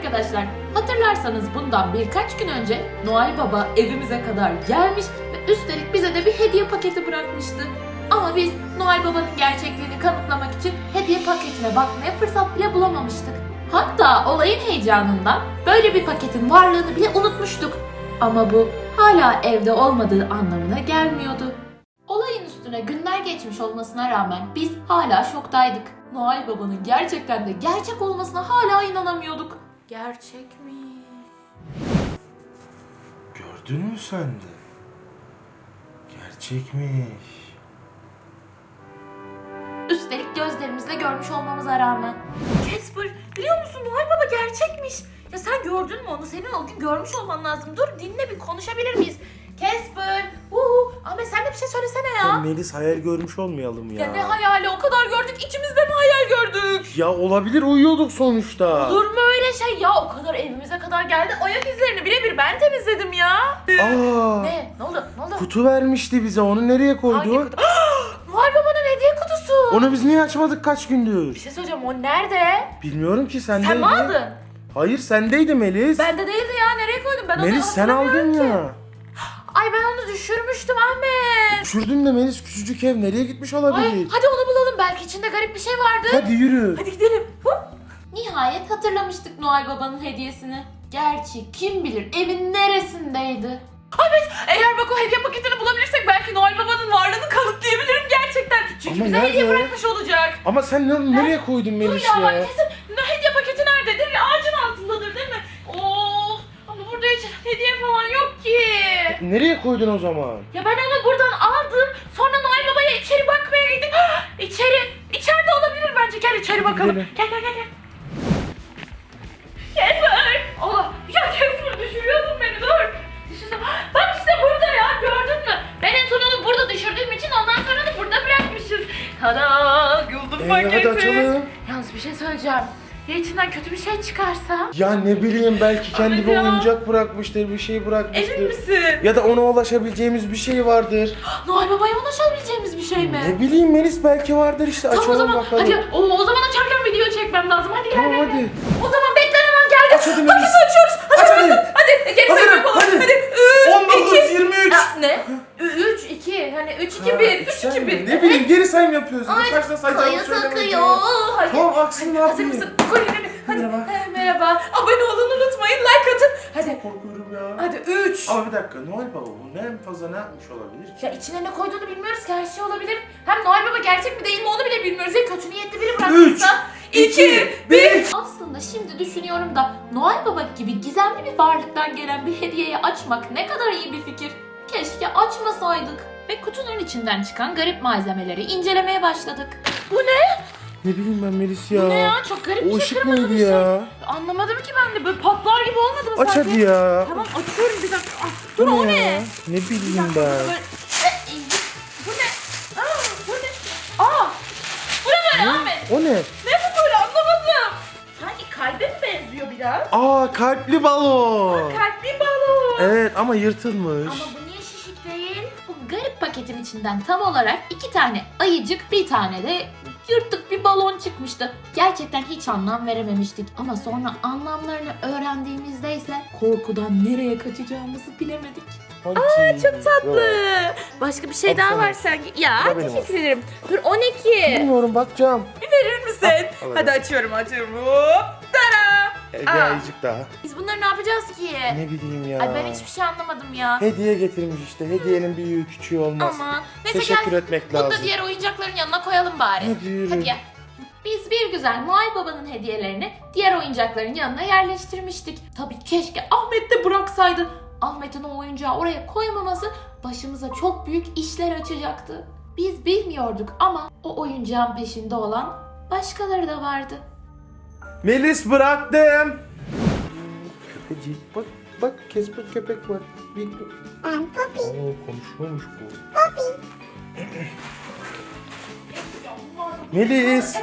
Arkadaşlar hatırlarsanız bundan birkaç gün önce Noel Baba evimize kadar gelmiş ve üstelik bize de bir hediye paketi bırakmıştı. Ama biz Noel Baba'nın gerçekliğini kanıtlamak için hediye paketine bakmaya fırsat bile bulamamıştık. Hatta olayın heyecanından böyle bir paketin varlığını bile unutmuştuk. Ama bu hala evde olmadığı anlamına gelmiyordu. Olayın üstüne günler geçmiş olmasına rağmen biz hala şoktaydık. Noel Baba'nın gerçekten de gerçek olmasına hala inanamıyorduk. Gerçek mi? Gördün mü sen de? Gerçekmiş. Üstelik gözlerimizle görmüş olmamıza rağmen. Casper biliyor musun Noel Baba gerçekmiş. Ya sen gördün mü onu? Senin o gün görmüş olman lazım. Dur dinle bir konuşabilir miyiz? Casper, uhu. Ahmet sen de bir şey söylesene ya. Melis hayal görmüş olmayalım ya. Ya ne hayali o kadar gördük içimizde mi hayal gördük? Ya olabilir uyuyorduk sonuçta. Olur mu öyle şey ya o kadar evimize kadar geldi ayak izlerini birebir ben temizledim ya. Aa, Ne? Ne oldu? Ne oldu? kutu vermişti bize onu nereye Hangi koydu? kutu? Noel Baba'nın hediye kutusu. Onu biz niye açmadık kaç Bir gündür? şey söyleyeceğim o nerede? Bilmiyorum ki sendeydi. Sen mi aldın? Hayır sendeydi Melis. Bende değildi ya nereye koydum ben onu Melis sen aldın ki. ya. Ay ben onu düşürmüştüm Ahmet. Düşürdün de Melis küçücük ev nereye gitmiş Ay olabilir? hadi onu bulalım belki içinde garip bir şey vardı. Hadi yürü. Hadi gidelim. Nihayet hatırlamıştık Noel Baba'nın hediyesini. Gerçi kim bilir evin neresindeydi? Ahmet eğer bak o hediye paketini bulabilirsek belki Noel Baba'nın varlığını kanıtlayabilirim gerçekten. Çünkü Ama bize nerede? hediye bırakmış olacak. Ama sen ne- nereye koydun Dur Melis ya bak ya? kesin ne hediye paketi nerededir? Ağacın altındadır değil mi? Of ama burada hiç hediye falan yok ki. Nereye koydun o zaman? Ya ben onu buradan aldım. Sonra Noel Baba'ya içeri bakmaya gittim. içeri. İçeride olabilir bence. Gel içeri bakalım. Gidelim. Gel gel gel gel. Kesper. Allah. Ya Kesper düşürüyordun beni dur. Düşürsem. Bak işte burada ya gördün mü? Ben en son onu burada düşürdüğüm için ondan sonra da burada bırakmışız. Tada güldüm Ee, paketi. hadi açalım. Yalnız bir şey söyleyeceğim. Ya içinden kötü bir şey çıkarsa? Ya ne bileyim belki kendi bir ya. oyuncak bırakmıştır, bir şey bırakmıştır. Emin misin? Ya da ona ulaşabileceğimiz bir şey vardır. Noel Baba'ya ulaşabileceğimiz bir şey mi? Ne bileyim Melis belki vardır işte Tamam açalım o zaman bakalım. hadi o, o zaman açarken video çekmem lazım. Hadi gel Tamam gel. hadi. O zaman beklenen an geldi. Aç hadi Hadi Melis. açıyoruz. Hadi Aç hadi. hadi. Hadi geri Hazırım, sayma yapalım. hadi. Hadi. 3 19, 23. Ne? 3 2 hani 3 2 Ha, 1 3 sen 2 mi? 1. Sayım yapıyorsun. Ay sayacağımı söylemedin. takıyor. Hadi. Tamam aksın ne Hazır yapayım? mısın? Koy elini. Hadi. Merhaba. He, merhaba. Abone olun unutmayın. Like atın. Hadi. Korkuyorum ya. Hadi 3. Ama bir dakika Noel Baba bu ne en fazla ne yapmış olabilir ki? Ya içine ne koyduğunu bilmiyoruz ki her şey olabilir. Hem Noel Baba gerçek mi değil mi onu bile bilmiyoruz. Ya kötü niyetli biri bırakmışsa. Üç, 2 bir. Aslında şimdi düşünüyorum da Noel Baba gibi gizemli bir varlıktan gelen bir hediyeyi açmak ne kadar iyi bir fikir. Keşke açmasaydık. Ve kutunun içinden çıkan garip malzemeleri incelemeye başladık. Bu ne? Ne bileyim ben Melis ya. Bu ne ya? Çok garip bir O şey ışık kırmızı mıydı bir şey. ya? Anlamadım ki ben de böyle patlar gibi olmadı mı Aç sanki? hadi ya. Tamam açıyorum bir dakika. Ah, dur o ne ne? ya? Ne Bir bileyim dakika, ben. böyle- Eh, Bu ne? Aa, bu ne? Aa! Bu ne böyle Ahmet? O ne? Ne bu böyle anlamadım. Sanki kalbe mi benziyor biraz? Aa kalpli balon. Kalpli balon. Evet ama yırtılmış. Ama bu içinden tam olarak iki tane ayıcık bir tane de yırtık bir balon çıkmıştı. Gerçekten hiç anlam verememiştik ama sonra anlamlarını öğrendiğimizde ise korkudan nereye kaçacağımızı bilemedik. Aa çok tatlı. Başka bir şey daha var sanki. Ya Bu da benim teşekkür ederim. Dur o ne ki? Bilmiyorum bakacağım. Verir misin? Hadi açıyorum açıyorum. Hop. E, Bir Aa. ayıcık daha. Biz bunları ne yapacağız ki? Ne bileyim ya. Ay ben hiçbir şey anlamadım ya. Hediye getirmiş işte. Hediyenin büyüğü küçüğü olmaz. Aman. Neyse Teşekkür gel. etmek Bunu lazım. da diğer oyuncakların yanına koyalım bari. Hadi yürü. Gel. Biz bir güzel Noel Baba'nın hediyelerini diğer oyuncakların yanına yerleştirmiştik. Tabii keşke Ahmet de bıraksaydı. Ahmet'in o oyuncağı oraya koymaması başımıza çok büyük işler açacaktı. Biz bilmiyorduk ama o oyuncağın peşinde olan başkaları da vardı. Melis bıraktım. Köpecik bak bak kesme köpek var. Bir... Ben Poppy. Oo, konuşuyormuş bu. Melis.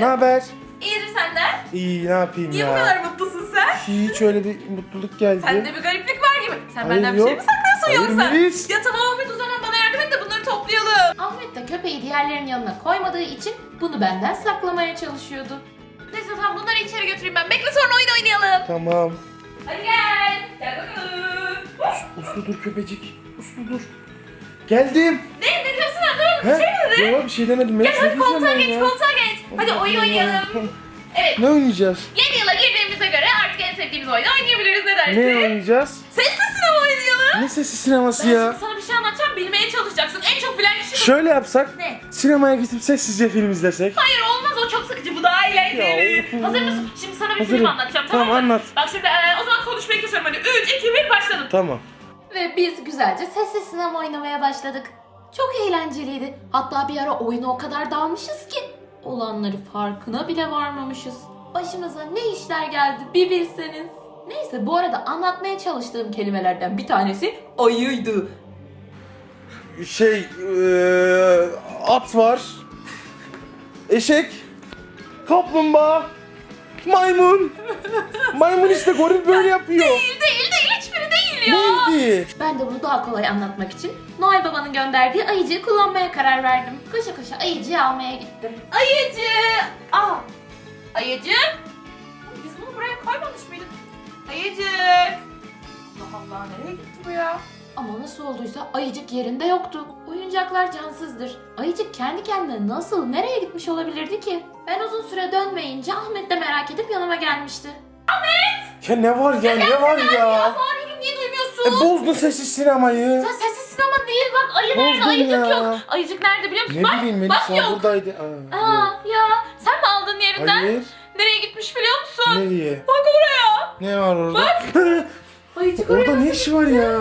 Ne haber? İyidir senden. İyi ne yapayım Niye ya? bu kadar mutlusun sen? Hiç öyle bir mutluluk geldi. Sende bir gariplik var gibi. Sen Hayır, benden bir şey yok. mi saklıyorsun Hayır, yoksa? Melis. Ya tamam Ahmet o zaman bana yardım et de bunları toplayalım. Ahmet de köpeği diğerlerinin yanına koymadığı için bunu benden saklamaya çalışıyordu. Neyse tamam bunları içeri götüreyim ben. Bekle sonra oyun oynayalım. Tamam. Hadi gel. Gel bakalım. Uslu dur köpecik. Uslu dur. Geldim. Ne, ne diyorsun anlamadım. Bir şey mi dedin? Yok bir şey demedim. Gel ne hadi koltuğa geç, koltuğa geç. Hadi oyun oynayalım. Evet, Ne oynayacağız? yeni yıla girdiğimize göre artık en sevdiğimiz oyunu oynayabiliriz ne dersin? Ne oynayacağız? Sesli sinema oynayalım. Ne sesi sineması ya? şimdi sana bir şey anlatacağım, bilmeye çalışacaksın. En çok bilen kişi. Şöyle yapsak. Ne? Sinemaya gidip sessizce film izlesek. Hayır olmaz o çok sıkıcı bu daha Ya. Hazır mısın? Şimdi sana bir Hazırım. film anlatacağım tamam, Tamam, mı? anlat. Bak şimdi e, o zaman konuşmayı kesiyorum hadi. 3, 2, 1 başladım. Tamam. Ve biz güzelce sessiz sinema oynamaya başladık. Çok eğlenceliydi. Hatta bir ara oyuna o kadar dalmışız ki olanları farkına bile varmamışız. Başımıza ne işler geldi bir bilseniz. Neyse bu arada anlatmaya çalıştığım kelimelerden bir tanesi ayıydı. Şey, eee, at var. Eşek. Kaplumbağa. Maymun. Maymun işte goril böyle yapıyor. Değil değil değil hiçbiri değil ya. Neydi? Ben de bunu daha kolay anlatmak için Noel Baba'nın gönderdiği ayıcığı kullanmaya karar verdim. Koşa koşa ayıcığı almaya gittim. Ayıcı! Aa! Ayıcık! Biz bunu buraya koymamış mıydık? Ayıcık! Allah Allah nereye gitti bu ya? Ama nasıl olduysa ayıcık yerinde yoktu. Oyuncaklar cansızdır. Ayıcık kendi kendine nasıl, nereye gitmiş olabilirdi ki? Ben uzun süre dönmeyince Ahmet de merak edip yanıma gelmişti. Ya ne var ya ne var ya? Bağırıyorum niye duymuyorsun? E bozdun sessiz sinemayı. Sen sessiz sinema değil bak ayı nerede Bozdun ayıcık ya. yok. Ayıcık nerede biliyor musun? Ne bak, bileyim bak Melisa yok. buradaydı. Aa. Aa ya sen mi aldın yerinden? Hayır. Nereye gitmiş biliyor musun? Nereye? Bak oraya. Ne var orada? Ayıcık oraya orada ne nasıl, işi var ya?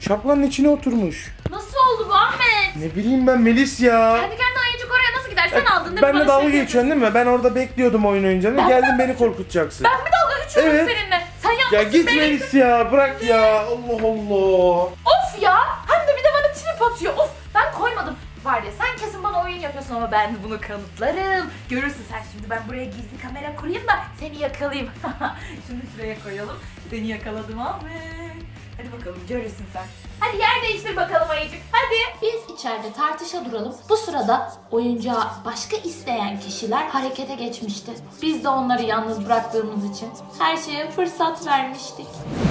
Şapkanın içine oturmuş. nasıl oldu bu Ahmet? Ne bileyim ben Melis ya. Kendi kendine ayıcık oraya nasıl gider? Sen aldın değil mi? Ben Bana de dalga söyle. geçiyorsun değil mi? Ben orada bekliyordum oyun oynayacağını. Geldin beni korkutacaksın. Ben mi dalga geçiyorum Evet. seninle? Sen Ya yapmışsın git beni. Melis ya bırak ya. Allah Allah. Of ya. Hem de bir de bana trip atıyor. Of ben koymadım. Var ya sen kesin bana oyun yapıyorsun ama ben bunu kanıtlarım. Görürsün sen şimdi ben buraya gizli kamera kurayım da seni yakalayayım. Şunu şuraya koyalım. Seni yakaladım Ahmet. Hadi bakalım görürsün sen. Hadi yer değiştir bakalım ayıcık. Hadi. Biz içeride tartışa duralım. Bu sırada oyuncağı başka isteyen kişiler harekete geçmişti. Biz de onları yalnız bıraktığımız için her şeye fırsat vermiştik.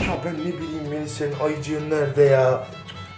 Ya ben ne bileyim Melis senin ayıcığın nerede ya?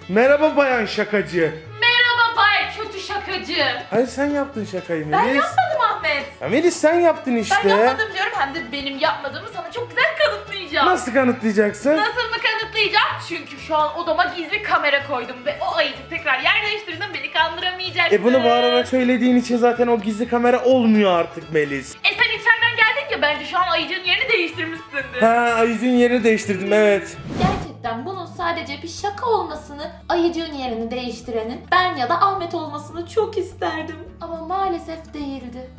Merhaba bayan şakacı. Merhaba Bay Kötü Şakacı. Hayır sen yaptın şakayı Ben Melis. yapmadım Ahmet. Ya Melis sen yaptın işte. Ben yapmadım diyorum hem de benim yapmadığımı sana çok güzel kanıtlayacağım. Nasıl kanıtlayacaksın? Nasıl mı kanıtlayacağım? Çünkü şu an odama gizli kamera koydum ve o ayıcık tekrar yer değiştirdim beni kandıramayacaksın. E bunu bağırarak söylediğin için zaten o gizli kamera olmuyor artık Melis. E sen içeriden geldin ya bence şu an ayıcığın yerini değiştirmişsindir. Ha ayıcığın yerini değiştirdim evet. Gerçekten bunun sadece bir şaka olmasını, ayıcığın yerini değiştirenin ben ya da Ahmet olmasını çok isterdim. Ama maalesef değildi.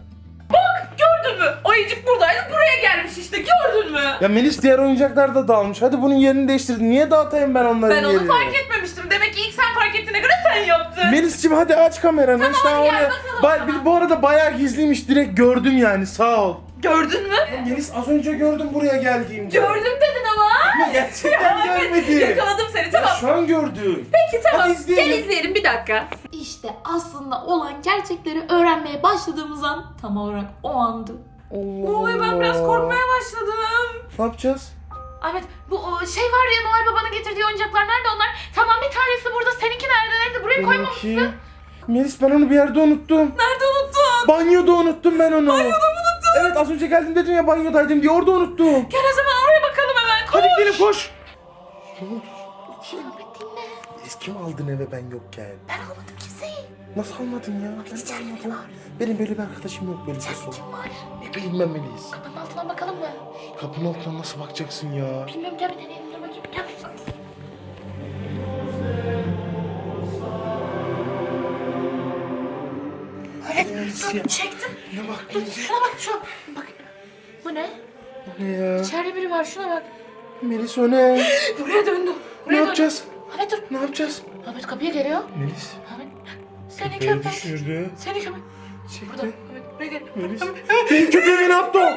Gördün mü? Ayıcık buradaydı buraya gelmiş işte gördün mü? Ya Melis diğer oyuncaklar da dağılmış. Hadi bunun yerini değiştirdin. Niye dağıtayım ben onların Ben onu yerini? fark etmemiştim. Demek ki ilk sen fark ettiğine göre sen yaptın. Melis'cim hadi aç kameranı. işte hadi gel oraya- bakalım Ba- bu arada bayağı gizliymiş. Direkt gördüm yani sağ ol. Gördün mü? Melis az önce gördüm buraya geldiğimde. Gördüm dedin ama. Ama gerçekten görmedim. Yakaladım seni tamam. şu an gördüm. Peki tamam. Hadi izleyelim. Gel izleyelim bir dakika. İşte aslında olan gerçekleri öğrenmeye başladığımız an tam olarak o andı. Allah Ne oluyor ben biraz Allah. korkmaya başladım. Ne yapacağız? Ahmet bu o, şey var ya Noel Baba'nın getirdiği oyuncaklar nerede onlar? Tamam bir tanesi burada seninki nerede nerede buraya koymamışsın. Benimki. Melis ben onu bir yerde unuttum. Nerede unuttun? Banyoda unuttum ben onu. Banyoda mı unuttun? Evet az önce geldim dedin ya banyodaydım diye orada unuttum. Gel o zaman oraya bakalım hemen. Koş. Hadi gidelim koş. Dinle. Melis kim aldın eve ben yokken? Ben almadım kimseyi. Nasıl almadın ya? Ben de içeride almadım. var. Benim böyle bir arkadaşım yok böyle bir İçeride şey. kim var? Ne bileyim ben Melis. Kapının altına bakalım mı? Kapının altına nasıl bakacaksın ya? Bilmiyorum gel bir deneyelim dur bakayım. Gel. Ya. Çektim. Ne bak Melis? Şuna bak şu. Bak. Bu ne? Ne ya? İçeride biri var şuna bak. Melis o ne? Buraya döndü. Ne Buraya döndü. yapacağız? Ahmet dur. Ne yapacağız? Ahmet kapıya geliyor. Melis. Ahmet. Seni Köpeği köpek. düşürdü. Seni köpek. Burada. Çekti. Ahmet buraya gel. Melis. Benim köpeğimi ne yaptı o?